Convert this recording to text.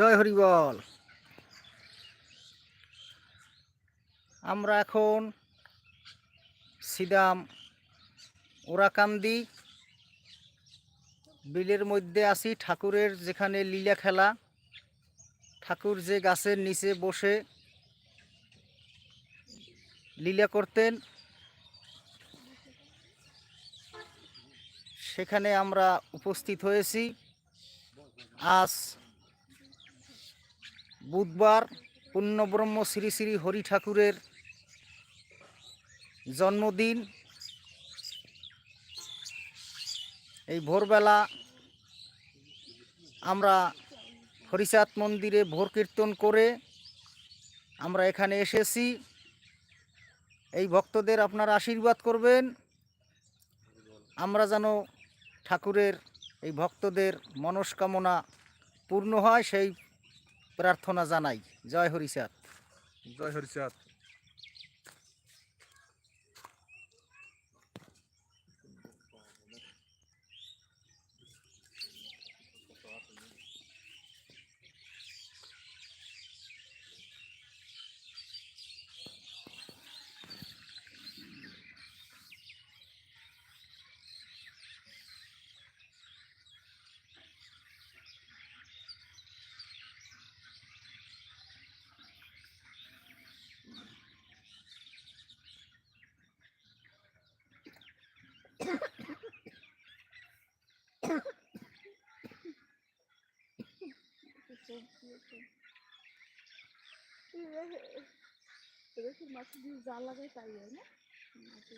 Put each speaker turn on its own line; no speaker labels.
জয় হরিবল আমরা এখন সিদাম ওরাকান্দি বিলের মধ্যে আছি, ঠাকুরের যেখানে লীলা খেলা। ঠাকুর যে গাছের নিচে বসে লীলা করতেন, সেখানে আমরা উপস্থিত হয়েছি। আজ বুধবার পূর্ণব্রহ্ম শ্রী শ্রী হরি ঠাকুরের জন্মদিন। এই ভোরবেলা আমরা হরিচাঁদ মন্দিরে ভোর কীর্তন করে আমরা এখানে এসেছি। এই ভক্তদের আপনারা আশীর্বাদ করবেন। আমরা যেন ঠাকুরের এই ভক্তদের মনস্কামনা পূর্ণ হয়, সেই প্রার্থনা জানাই। জয় হরিচাঁদ
জয় হরিচাঁদ
এরকম মাছ দিয়ে জাল লাগাই তাই হয় না মাছে